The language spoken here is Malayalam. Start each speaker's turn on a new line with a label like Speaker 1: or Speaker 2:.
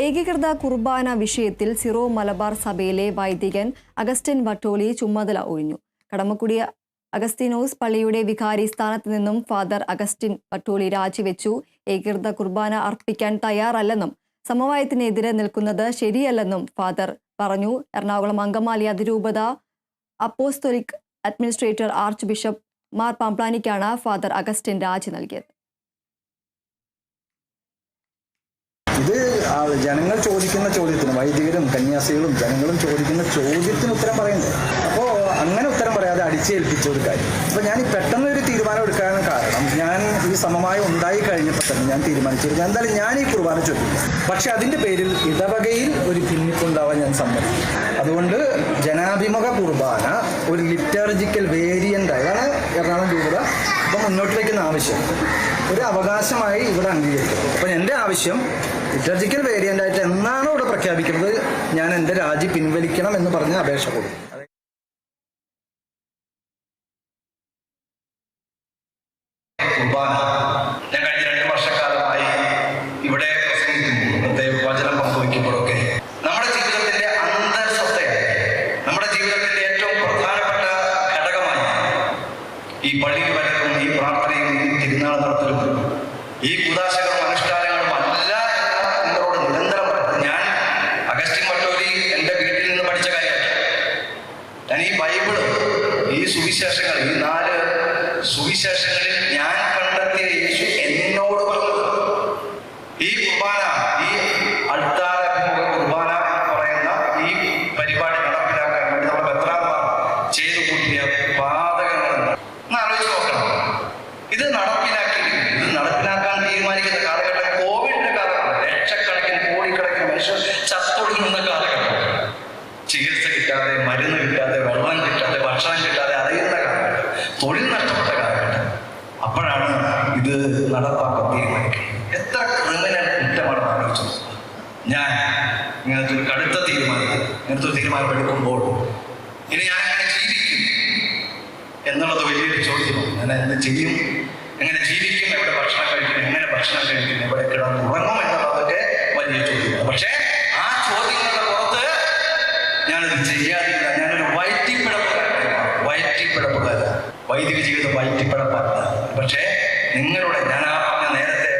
Speaker 1: ഏകീകൃത കുർബാന വിഷയത്തിൽ സിറോ മലബാർ സഭയിലെ വൈദികൻ അഗസ്റ്റിൻ വട്ടോലി ചുമതല ഒഴിഞ്ഞു. കടമക്കുടി അഗസ്തീനോസ് പള്ളിയുടെ വികാരി സ്ഥാനത്ത് നിന്നും ഫാദർ അഗസ്റ്റിൻ വട്ടോലി രാജിവെച്ചു. ഏകീകൃത കുർബാന അർപ്പിക്കാൻ തയ്യാറല്ലെന്നും സമവായത്തിനെതിരെ നിൽക്കുന്നത് ശരിയല്ലെന്നും ഫാദർ പറഞ്ഞു. എറണാകുളം അങ്കമാലി അതിരൂപത apostolic administrator archbishop Mar പാംപ്ലാനിക്കാണ് ഫാദർ അഗസ്റ്റിൻ രാജി നൽകിയത്.
Speaker 2: ഇത് ജനങ്ങൾ ചോദിക്കുന്ന ചോദ്യത്തിന് വൈദികരും കന്യാസികളും ജനങ്ങളും ചോദിക്കുന്ന ചോദ്യത്തിന് ഉത്തരം പറയുന്നത്. അപ്പോൾ അങ്ങനെ ഉത്തരം പറയാതെ അടിച്ചേൽപ്പിച്ച ഒരു കാര്യം. അപ്പോൾ ഞാൻ ഈ പെട്ടെന്ന് ഒരു തീരുമാനം എടുക്കാൻ കാരണം ഞാൻ ഈ സമമായം ഉണ്ടായി കഴിഞ്ഞപ്പോൾ തന്നെ ഞാൻ തീരുമാനിച്ചിരുന്നു എന്തായാലും ഞാൻ ഈ കുർബാന ചൊല്ലില്ല. പക്ഷെ അതിന്റെ പേരിൽ ഇടവകയിൽ ഒരു ഭിന്നിപ്പുണ്ടാവാൻ ഞാൻ സമ്മതിക്കും അതുകൊണ്ട് ജനാഭിമുഖ കുർബാന ഒരു ലിറ്റർജിക്കൽ വേരിയന്റ് അതാണ് എറണാകുളം രൂപത ഇപ്പം മുന്നോട്ട് വയ്ക്കുന്ന ആവശ്യം. ഒരു അവകാശമായി ഇവിടെ അംഗീകരിക്കും അപ്പം എന്റെ ആവശ്യം ലിറ്റർജിക്കൽ വേരിയന്റ് ആയിട്ട് എന്നാണോ ഇവിടെ പ്രഖ്യാപിക്കുന്നത്? ഞാൻ എന്റെ രാജി പിൻവലിക്കണം എന്ന് പറഞ്ഞ് അപേക്ഷ കൊടുക്കും
Speaker 3: ഇവിടെ നമ്മുടെ നമ്മുടെ ഏറ്റവും പ്രധാനപ്പെട്ട ഘടകമായി ഈ പള്ളിയിൽ വരലും ഈ പ്രാർത്ഥനയും ഈ തിരുനാൾ നടത്തലും. ഈ കുദാശകളും അനുഷ്ഠാനങ്ങളും അല്ല എന്ന് നിങ്ങളോട് നിരന്തരം പറയുന്നത് ഞാൻ അഗസ്റ്റിൻ വട്ടൂരി എന്റെ വീട്ടിൽ നിന്ന് പഠിച്ച കാര്യമല്ല ഞാൻ ഈ ബൈബിൾ ഈ സുവിശേഷങ്ങൾ ഈ നാല് സുവിശേഷങ്ങളിൽ ഞാൻ നടപ്പാക്കാൻ തീരുമാനിക്കും എത്ര ക്രിമിനൽ കുറ്റമാണ് ആലോചിച്ചു. ഞാൻ ഇങ്ങനത്തെ ഒരു കടുത്ത തീരുമാനം ഇങ്ങനത്തെ ഒരു തീരുമാനം എടുക്കുമ്പോൾ ഇനി ഞാൻ എങ്ങനെ ജീവിക്കും എന്നുള്ളത് വലിയൊരു ചോദ്യമാണ്. ഞാൻ എന്ത് ചെയ്യും? എങ്ങനെ ജീവിക്കും? എവിടെ ഭക്ഷണം കഴിക്കും? എങ്ങനെ ഭക്ഷണം കഴിക്കും? എവിടെ കിടന്ന് ഉറങ്ങും എന്നുള്ളതൊക്കെ വലിയ ചോദ്യമാണ്. പക്ഷേ ആ ചോദ്യങ്ങളുടെ പുറത്ത് ഞാനത് ചെയ്യാതില്ല. ഞാനൊരു വയറ്റിപ്പിടപ്പുകാരനാണ് വയറ്റിപ്പിടപ്പുകാരാണ് വൈദിക ജീവിതം വയറ്റിപ്പിടപ്പല്ല പക്ഷേ നിങ്ങളുടെ ഞാൻ നേരത്തെ